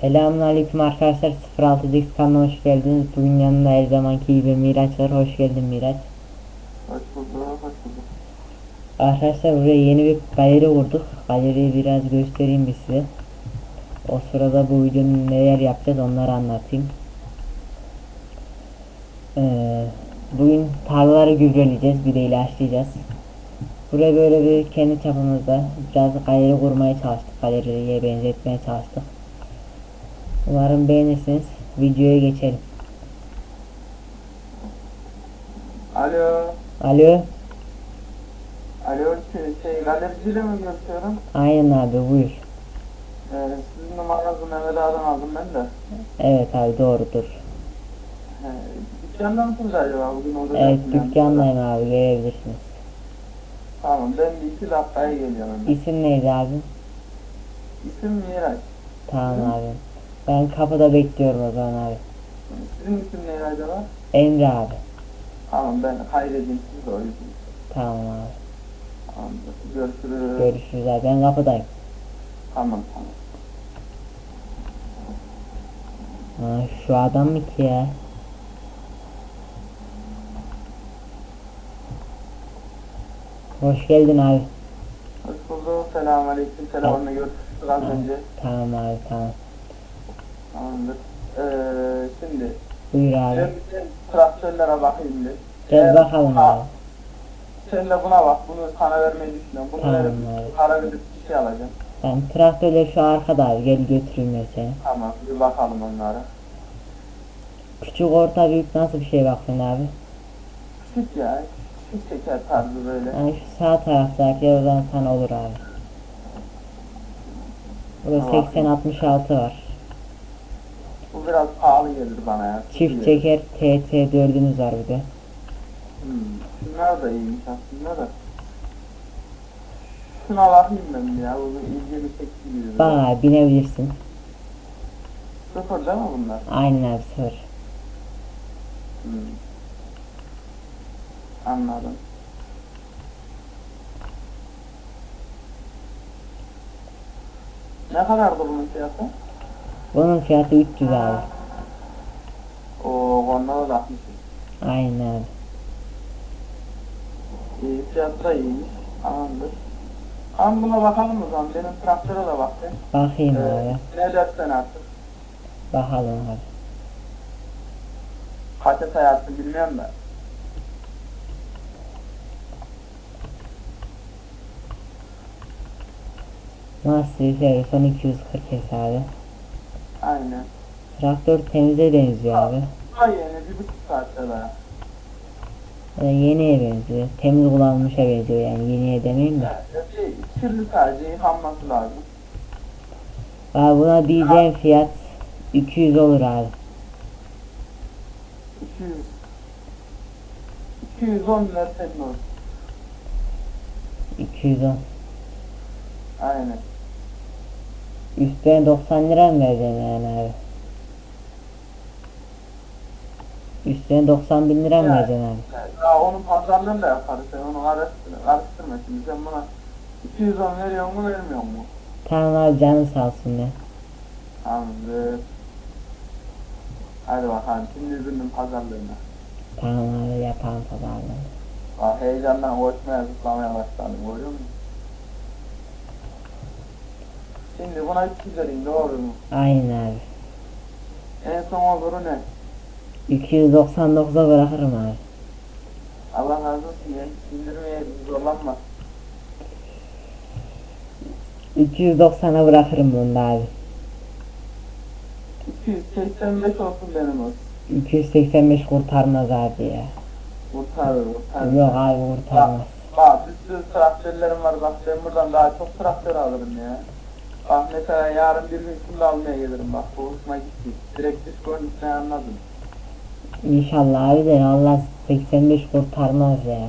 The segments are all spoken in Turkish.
Selamünaleyküm arkadaşlar 06 Dix kanalına hoş geldiniz. Bugün yanında her zamanki gibi Miraç var. Hoş geldin Miraç. Hoş bulduk, hoş bulduk. Arkadaşlar buraya yeni bir galeri kurduk. Galeriyi biraz göstereyim bir size. O sırada bu videonun neler yapacağız onları anlatayım. Ee, bugün tarlaları gübreleyeceğiz. Bir de ilaçlayacağız. Buraya böyle bir kendi çapımızda biraz galeri kurmaya çalıştık. Galeriye benzetmeye çalıştık. Umarım beğenirsiniz. Videoya geçelim. Alo, Alo. alo, şey, şey galericiyle mi görüşüyorum? Aynen abi buyur. Ee, sizin numaranızı Mehmet Ağa'dan aldım ben de. Evet abi doğrudur. Ee, dükkanda mısınız acaba bugün orada? Evet dükkandayım abi görebilirsiniz. Tamam, ben bir iki dakikaya geliyorum. İsim neydi abi? İsim Miraç. Tamam abi. Ben kapıda bekliyorum o zaman abi. Sizin isim neydi acaba? Emre abi. Tamam, ben kaydedeyim sizi de o yüzden. Tamam abi. Tamam, görüşürüz. Görüşürüz abi. Ben kapıdayım. Tamam, tamam. Ha, şu adam mı ki ya? Hoş geldin abi. Hoş bulduk, selamünaleyküm. Telefonla görüştük az önce. Tamam abi tamam. Tamamdır. Ee, şimdi, Buyur abi. bir traktörlere bakayım bir. Gel Eğer- bakalım Ha, abi. Sen de buna bak, bunu sana vermeyi düşünüyorum. Bunu Tamam verip abi. para verip bir şey alacağım. Ben traktörle şu arkada abi. Gel götüreyim ben seni. Tamam, bir bakalım onlara. Küçük orta büyük nasıl bir şey bakın abi? Küçük ya, küçük teker tarzı böyle. Yani şu sağ taraftaki o zaman sana olur abi. Burada Tamam. 80-66 var. Bu biraz pahalı gelir bana ya. Çift Küçük. çeker TT4'ümüz var bir de. Hmm. Şunlar da iyiymiş aslında da. Şuna bakayım ben bir ya, bu ilgili çekti gibi. Bak abi binebilirsin. Sıfır değil mi bunlar? Aynen abi sıfır. Hmm. Anladım. Ne kadardı bunun fiyatı? Bunun fiyatı 300 abi. Oo, onlara da. Aynen abi. İyi, fiyatı da iyiymiş. Tamamdır. Tamam buna bakalım o zaman. Benim traktöre de bak sen. Bakayım Ee, abi. ne dersen artık. Bakalım abi. Kaça sayarsın bilmiyorum da. Nasıl Ferguson 240 hesabı. Aynen. Traktör temize benziyor abi. Ay yani bir buçuk saatte daha. Yani yeniye benziyor. Temiz kullanılmışa benziyor yani yeniye demeyeyim de. Yani şey, kirli sadece yıkanması lazım. Abi buna diyeceğim fiyat 200 olur abi. 200. 210 lira senin olsun. 210. Aynen. Üstüne 90 lira mı vereceksin yani abi? Üstüne 90 bin lira mı Yani. vereceksin abi? Daha onun pazarlığını da yaparız. Sen onu karıştırma, karıştırma şimdi. Sen buna 210 veriyor mu vermiyor mu? Tamam abi canı sağ olsun ya. Tamamdır. Hadi bakalım şimdi ürünün pazarlığına. Tamam abi yapalım pazarlığı. Bak heyecandan koşmaya zıplamaya başladım görüyor musun? Şimdi buna 300 vereyim doğru mu? Aynen abi. En son oluru ne? 299'a bırakırım abi. Allah razı olsun ya. İndirmeye zorlanma. 290'a bırakırım bunu da abi. 285 olsun benim olsun. 285 kurtarmaz abi ya. Kurtarır kurtarır. Yok abi kurtarmaz. Bak bir sürü traktörlerim var bak ben buradan daha çok traktör alırım ya. Bak mesela yarın bir gün şimdi almaya gelirim bak. Bu hoşuma gitti. Direkt Discord'un içine anladım. İnşallah abi de Allah 85 kurtarmaz ya.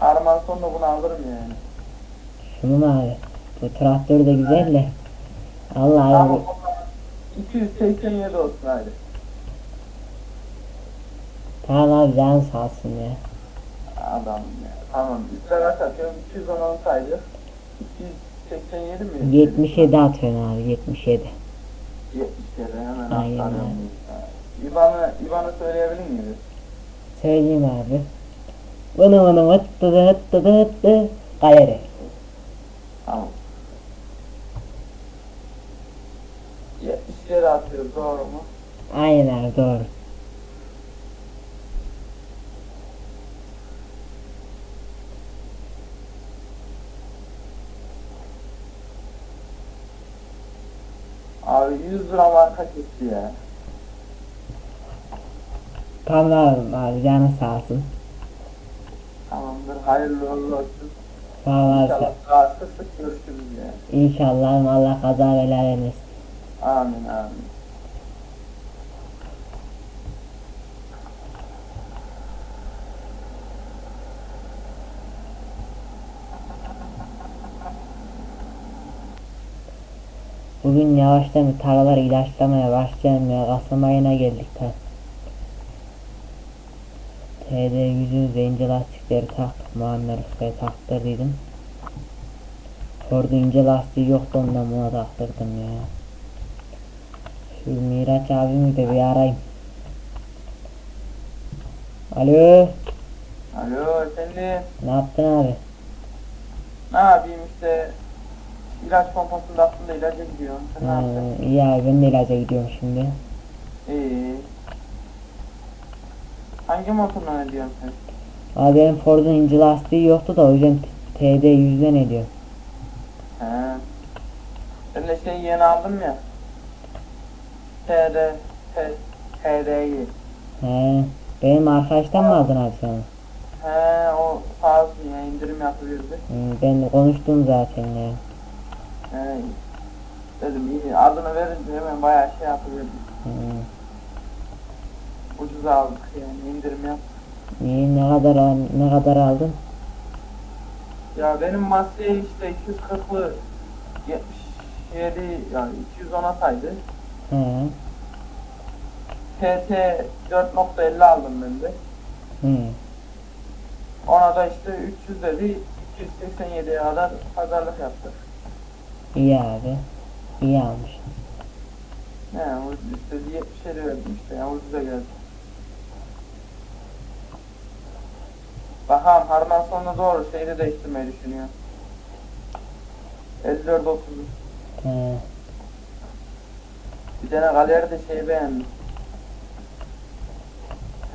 Harman sonunda bunu alırım yani. Şunu mu abi? Bu traktör de güzel de. Allah Ama abi. 287 olsun hadi. Tamam abi can sağ olsun ya. Adam ya. Tamam. Üstler aç atıyorum. 216 saydı. 200 87 mi? 77 atıyorsun abi 77. 77 hemen Aynen aktarıyorum. İban'ı İban'ı söyleyebilir miyiz? Söyleyeyim abi. Vını vını vıttı da hıttı da hıttı. Gayri. Tamam. 77 atıyoruz doğru mu? Aynen abi doğru. 100 lira marka gitti ya. Tamam abi canı sağ olsun. Tamamdır hayırlı uğurlu olsun. Sağ ol abi. İnşallah daha sık sık görüşürüz ya. İnşallah Allah kaza bela vermesin. Amin amin. Bugün yavaştan tarlaları ilaçlamaya başlayalım ya. Kasım ayına geldik ta. TD yüzün zenci lastikleri taktık. Muammer Usta'ya taktırdıydım. Orada ince lastiği yoktu ondan buna taktırdım ya. Şu Miraç abimi de bir arayayım. Alo, Alo efendim. ne yaptın abi? Ne yapayım işte ilaç pompasında aslında ilaca gidiyorum. Sen ne yapacaksın? iyi abi ben de ilaca gidiyorum şimdi. İyi. Hangi motorla ne diyorsun sen? Abi benim Ford'un ince lastiği yoktu da o yüzden TD yüzden ediyor. He. Ben de şey yeni aldım ya. TD, T- TD'yi. He, benim arkadaştan mı aldın abi sen? He o sağ olsun ya indirim yapılıyordu. Hı, ben de konuştum zaten ya. He. Dedim iyi adını verince hemen bayağı şey yapılıyordu. Hı. Ucuz aldık yani indirim yap. İyi ne kadar al- ne kadar aldın? Ya benim masaya işte 240'lı 77 yani 210'a saydı. He. TT 4.50 aldım ben de. Hı. Ona da işte 300 dedi 287'ye kadar pazarlık yaptık. İyi abi. İyi almış. Ne o işte 70'e verdim işte ya ucuza geldi. Bakalım harman sonuna doğru şeyi değiştirmeyi düşünüyor. 54 30 He. Bir tane galeride şey beğendim.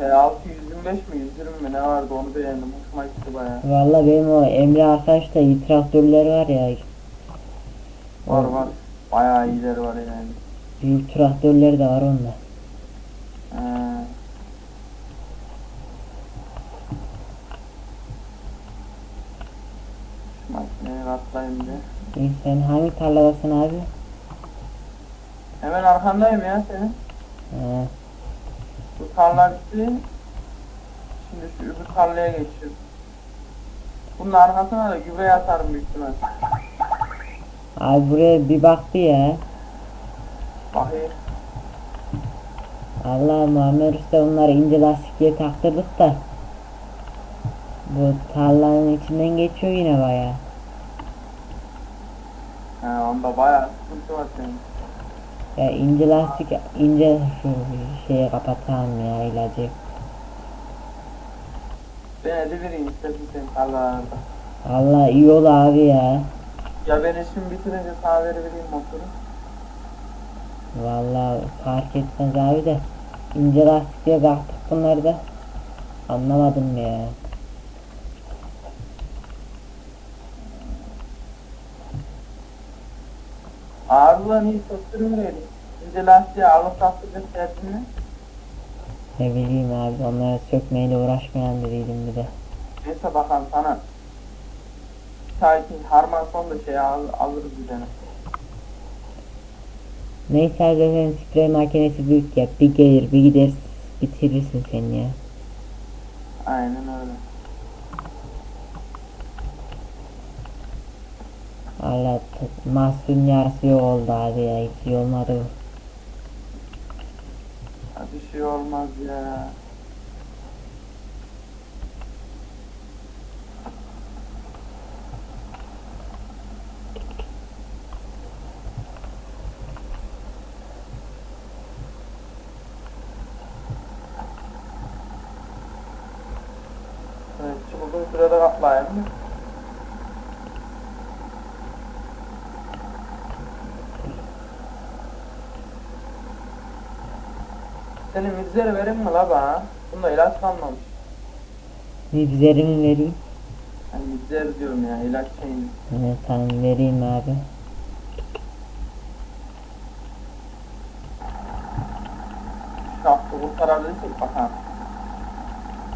T6 125 mi 120 mi ne vardı onu beğendim. Hoşuma gitti bayağı. Valla benim o Emre arkadaş da iyi traktörleri var ya. Var var. Bayağı iyileri var yani. Büyük traktörleri de var onda. Ee, makineyi katlayayım bir. İyi sen hangi tarladasın abi? Hemen arkandayım ya senin. He. Bu tarla bitti. Şimdi şu öbür tarlaya geçiyorum. Bunun arkasına da gübre atarım büyük ihtimal. Abi buraya bir baktı ya. Bakayım. Allah Muammer Usta onları ince lastikliye taktırdık da. Bu tarlanın içinden geçiyor yine baya. He onda bayağı sıkıntı var senin. Ya ince lastik ince şu şeye kapatalım ya ilacı. Beni de vereyim istedim senin tarlalarda. Allah iyi ol abi ya. Ya ben işimi bitirince sana verebileyim motoru. Vallahi fark etmez abi de ince lastikliye baktık bunları da. Anlamadım ya. Ağırlığın iyi verin. İnce lastiği alıp taktıracak derdin ne? Ne bileyim abi onları sökmeyle uğraşmayan biriydim bir de. Neyse bakalım sana. Sanki harman son da şey al, alırız bir tane. Neyse zaten sprey makinesi büyük ya. Bir gelir bir gider bitirirsin sen ya. Aynen öyle. Mahsulün yarısı yok oldu abi ya. Hiç iyi olmadı bu. Bir şey olmaz ya. Uzun sürede kaplayayım. Senin mizleri verin mi la bana? Bunda ilaç kalmamış. Nibzerimi vereyim. Hani mizler diyorum ya ilaç şeyini. Evet tamam vereyim abi. Şaftı kurtarabilirsek bakalım.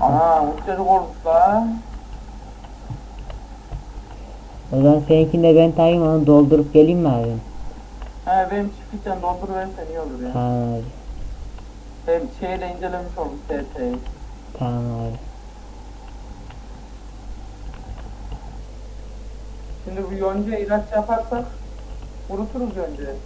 Ana uçacık olmuş la. O zaman seninkini de ben takayım onu doldurup geleyim mi abi? He benim çiftlikten dolduruversen iyi olur ya. Tamam abi. Hem şeyi de incelemiş olduk TRT'yi. Tamam abi. Şimdi bu yoncaya ilaç yaparsak kuruturuz yoncayı.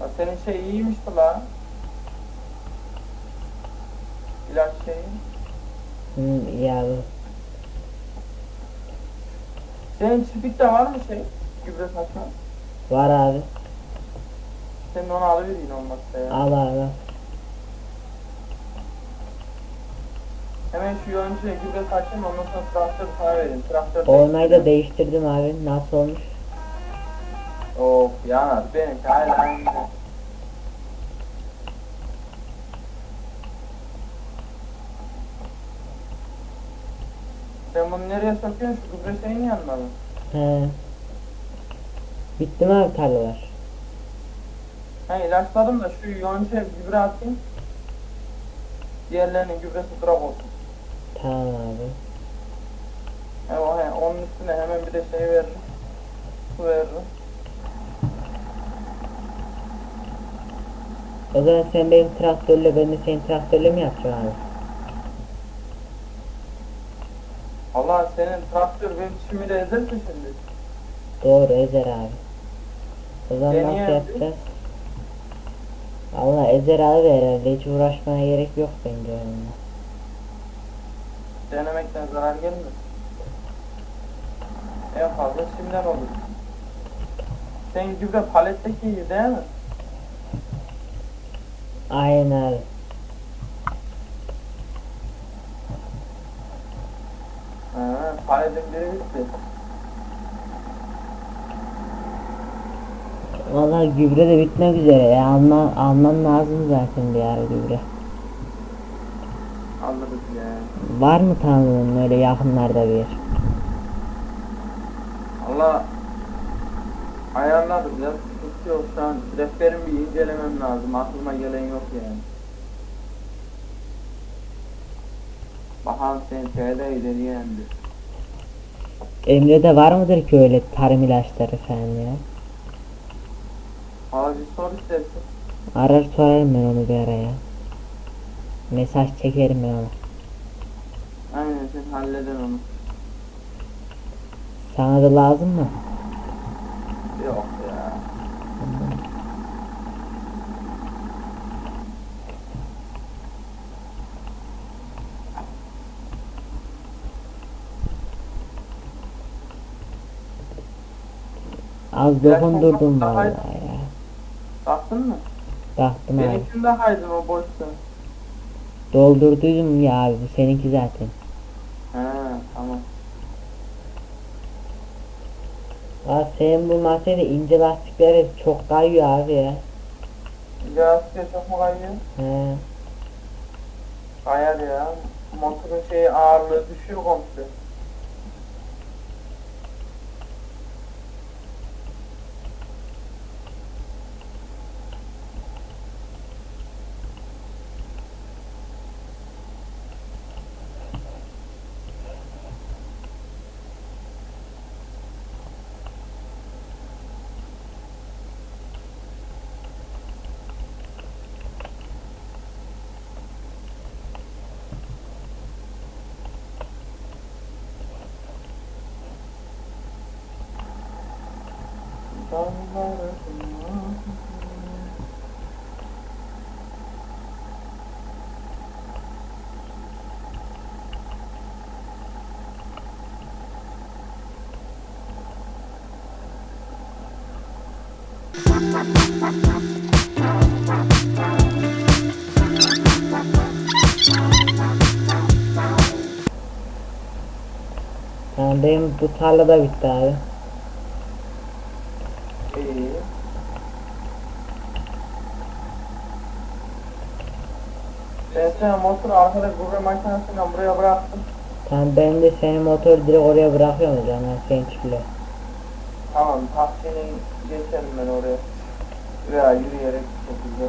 Bak senin şey iyiymiş la. İlaç şeyi. Hı, ya bu. Senin çiftlikte var mı şey? Gübre satma. Var abi. Senin onu alıvereyim olmazsa ya. Al abi. Hemen şu yoncaya gübre satayım ondan sonra traktör sana vereyim. Traktör Olmayı da değiştirdim abi. Nasıl olmuş? Of ya benimki hala aynı. Sen bunu nereye sokuyorsun? Şu gübre şeyin yanına mı? He. Bitti mi abi tarlalar? He ilaçladım da şu yoncaya gübre atayım. Diğerlerinin gübresi bırak olsun. Tamam abi. He o he onun üstüne hemen bir de şey veririm. Su veririm. O zaman sen benim traktörle ben de senin traktörle mi yapacaksın abi? Allah senin traktör benim çimi de ezerse şimdi. Doğru Ezer abi. O zaman Deneyelim nasıl yapacağız? Valla Ezer abi herhalde hiç uğraşmaya gerek yok bence onunla. Denemekten zarar gelmez. En fazla şimdiden olur. Senin gübre paletteki iyi değil mi? Aynen abi. Ha, bitti. Valla gübre de bitmek üzere ya. Alman, alman lazım zaten bir ara gübre. Alırız ya. Var mı tanıdığın öyle yakınlarda bir yer? Allah ayarlarız ya. Sıkıntı yok şu an. Rehberim bir incelemem lazım. Aklıma gelen yok yani. Bakalım senin TR'de ilerleyendir. Emre'de var mıdır ki öyle tarım ilaçları falan ya? Bir sor istersen. Arar sorarım ben onu bir ara ya. Mesaj çekerim ben ona. Aynen sen halleder onu. Sana da lazım mı? Yok ya. Az dokundurdum vallahi daha- ya. Baktın mı? Baktım abi. Benimkinde haydın o boşta. Doldurduydum ya abi bu seninki zaten. He tamam. Aa senin bu masada ince lastikleri çok kayıyor abi ya. Lastikler çok mu kayıyor? He. Kayar ya. Motorun şeyi ağırlığı düşüyor komple. Yani benim bu tarlada bitti abi. İyi. Ben sana motoru arkada gurur makinesinden buraya bıraktım. Tamam ben de senin motoru direkt oraya bırakıyorum o zaman sen çıkıyor. Tamam taksinin geçerim ben oraya. Veya yürüyerek şekilde.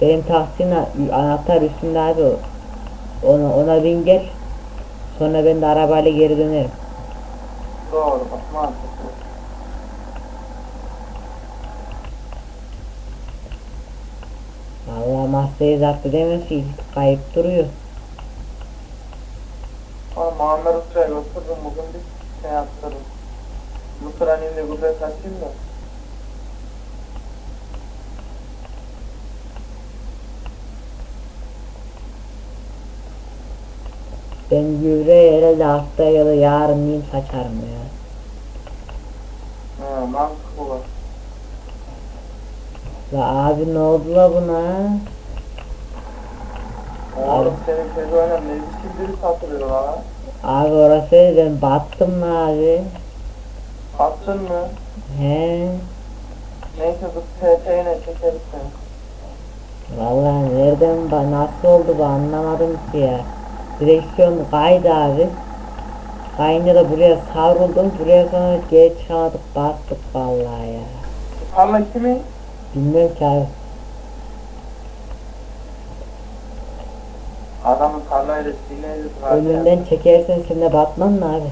Benim tahsin anahtar üstünde abi o. Ona, ona bin gel. Sonra ben de arabayla geri dönerim. Doğru bak mantıklı. Vallahi masayı zapt edemez ki kayıp duruyor. Ama Muammer Usta'ya götürdüm bugün bir şey yaptırdım. Mısır'ın elinde gurbet açayım da. Ben gübre herhalde hafta ya da yarın diyeyim saçarım ya. Ha, mantıklı var. La abi ne oldu la buna? Oğlum senin pezoyla ne biçim biri satılıyor lan? Abi orası ben battım la abi. Attın mı? He. Neyse bu TT'yle çekeriz seni. Vallahi nereden ba nasıl oldu bu anlamadım ki ya. Direksiyon kaydı abi. Kayınca da buraya savruldum. Buraya sonra geri çıkamadık battık vallahi ya. Tarla kimin? Bilmiyorum ki abi. Adamın tarlayla sinirli zaten. Önünden çekersen sen de batman mı abi?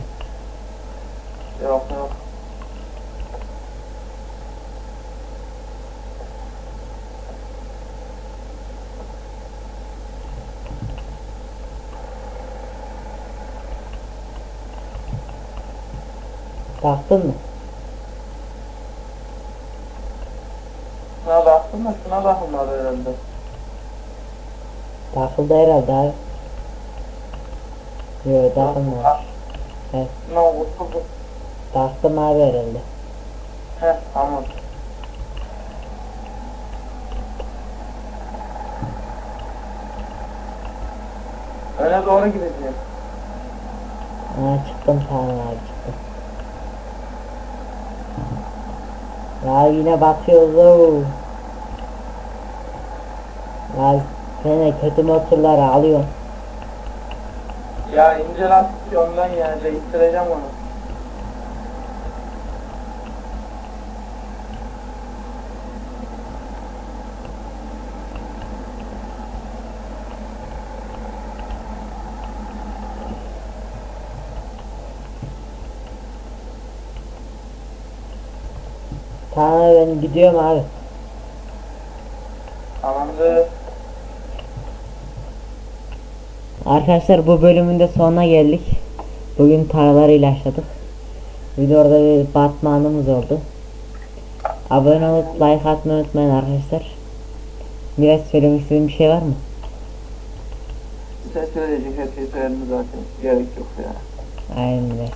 Yok yok. Baktın mı? Şuna baktın mı? Şuna bakılmadı herhalde. Takıldı herhalde. Yok takılmadı. Evet. Şuna oturdu. Taktım abi herhalde. Heh tamam. Öne doğru gideceğim. Ha çıktım tamam abi çıktım. Ya yine batıyoruz ooo. Ya sen de kötü motorları alıyorsun. Ya ince lastik ondan yani değiştireceğim onu. Tamam ben gidiyorum abi. Tamamdır. Arkadaşlar bu bölümün de sonuna geldik. Bugün taraları ilaçladık. Videoda bir batmanımız oldu. Abone olup like atmayı unutmayın arkadaşlar. Biraz söylemek istediğim bir şey var mı? Ses söyleyecek her şeyi söyledim zaten. Gerek yok ya. Aynen öyle.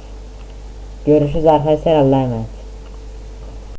Görüşürüz arkadaşlar Allah'a emanet.